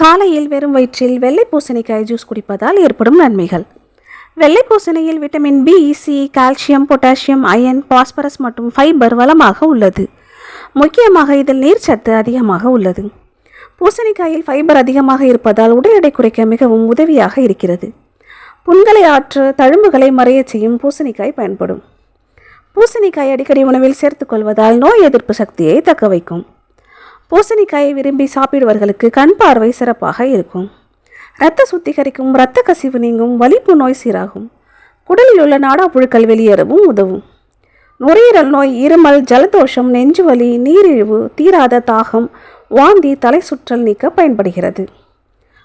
காலையில் வெறும் வயிற்றில் வெள்ளை பூசணிக்காய் ஜூஸ் குடிப்பதால் ஏற்படும் நன்மைகள். வெள்ளை பூசணியில் vitamin B C calcium potassium iron phosphorus மற்றும் ஃபைபர் வளமாக உள்ளது. முக்கியமாக இதில் நீர்ச்சத்து அதிகமாக உள்ளது. பூசணிக்காயில் ஃபைபர் அதிகமாக இருப்பதால் உடல் எடை குறைக்க மிகவும் உதவியாக இருக்கிறது. புண்களை ஆற்ற தழும்புகளை மறையச் செய்யும் பூசணிக்காய் பயன்படும். பூசணிக்காய் அடிக்கடி உணவில் சேர்த்துக்கொள்வதால் நோய் எதிர்ப்பு சக்தியை தக்க வைக்கும். பூசணிக்காயை விரும்பி சாப்பிடுவர்களுக்கு கண் பார்வை சிறப்பாக இருக்கும். இரத்த சுத்திகரிக்கும் இரத்த கசிவு நீங்கும் வலிப்பு நோய் சீராகும். குடலில் உள்ள நாடா புழுக்கள் வெளியேறவும் உதவும். நுரையீரல் நோய் இருமல் ஜலதோஷம் நெஞ்சுவலி நீரிழிவு தீராத தாகம் வாந்தி தலை சுற்றல் நீக்க பயன்படுகிறது.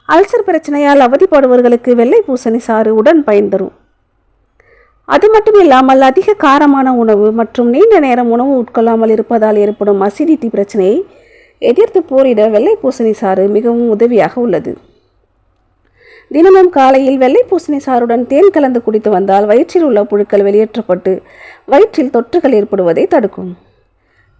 அல்சர் பிரச்சனையால் அவதிப்படுபவர்களுக்கு வெள்ளை பூசணி சாறு உடன் பயன் தரும். அது மட்டும் இல்லாமல் அதிக காரமான உணவு மற்றும் நீண்ட நேரம் உணவு உட்கொள்ளாமல் இருப்பதால் ஏற்படும் அசிடிட்டி பிரச்சனையை எதிர்த்து போரிட வெள்ளை பூசணி சாறு மிகவும் உதவியாக உள்ளது. தினமும் காலையில் வெள்ளை பூசணி சாறுடன் தேன் கலந்து குடித்து வந்தால் வயிற்றில் உள்ள புழுக்கள் வெளியேற்றப்பட்டு வயிற்றில் தொற்றுகள் ஏற்படுவதை தடுக்கும்.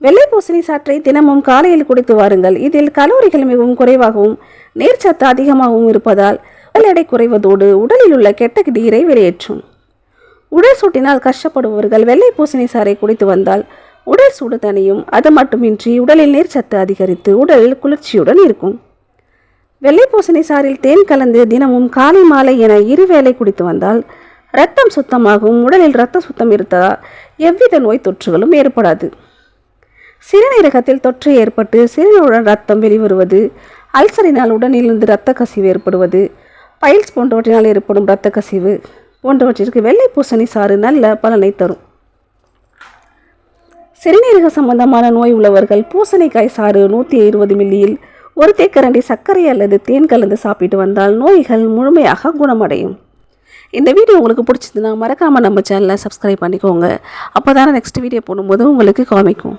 வெள்ளை பூசணி சாற்றை தினமும் காலையில் குடித்து வாருங்கள். இதில் கலோரிகள் மிகவும் குறைவாகவும் நீர்ச்சத்து அதிகமாகவும் இருப்பதால் உடல் எடை குறைவதோடு உடலில் உள்ள கெட்ட நீரை வெளியேற்றும். உடல் சூட்டினால் கஷ்டப்படுபவர்கள் வெள்ளை பூசணி சாறை குடித்து வந்தால் உடல் சூடு தணியும் அது மட்டுமின்றி உடலில் நீர்ச்சத்து அதிகரித்து உடலில் குளிர்ச்சியுடன் இருக்கும். வெள்ளை பூசணி சாறில் தேன் கலந்து தினமும் காலை மாலை என இருவேளை குடித்து வந்தால் ரத்தம் சுத்தமாகும் உடலில் ரத்த சுத்தம் இருந்ததால் எவ்வித நோய் தொற்றுகளும் ஏற்படாது. சிறுநீரகத்தில் தொற்று ஏற்பட்டு சிறுநீருடன் ரத்தம் வெளிவருவது அல்சரினால் உடலிலிருந்து இரத்த கசிவு ஏற்படுவது பைல்ஸ் போன்றவற்றினால் ஏற்படும் இரத்த கசிவு போன்றவற்றிற்கு வெள்ளை பூசணி சாறு நல்ல பலனை தரும். சிறுநீரக சம்பந்தமான நோய் உள்ளவர்கள் பூசணிக்காய் சாறு நூற்றி இருபது மில்லியில் ஒரு தேக்கரண்டி சர்க்கரை அல்லது தேன் கலந்து சாப்பிட்டு வந்தால் நோய்கள் முழுமையாக குணமடையும். இந்த வீடியோ உங்களுக்கு பிடிச்சதுன்னா மறக்காமல் நம்ம சேனலை சப்ஸ்கிரைப் பண்ணிக்கோங்க. அப்போ தானே நெக்ஸ்ட் வீடியோ போடும்போது உங்களுக்கு காமிக்கும்.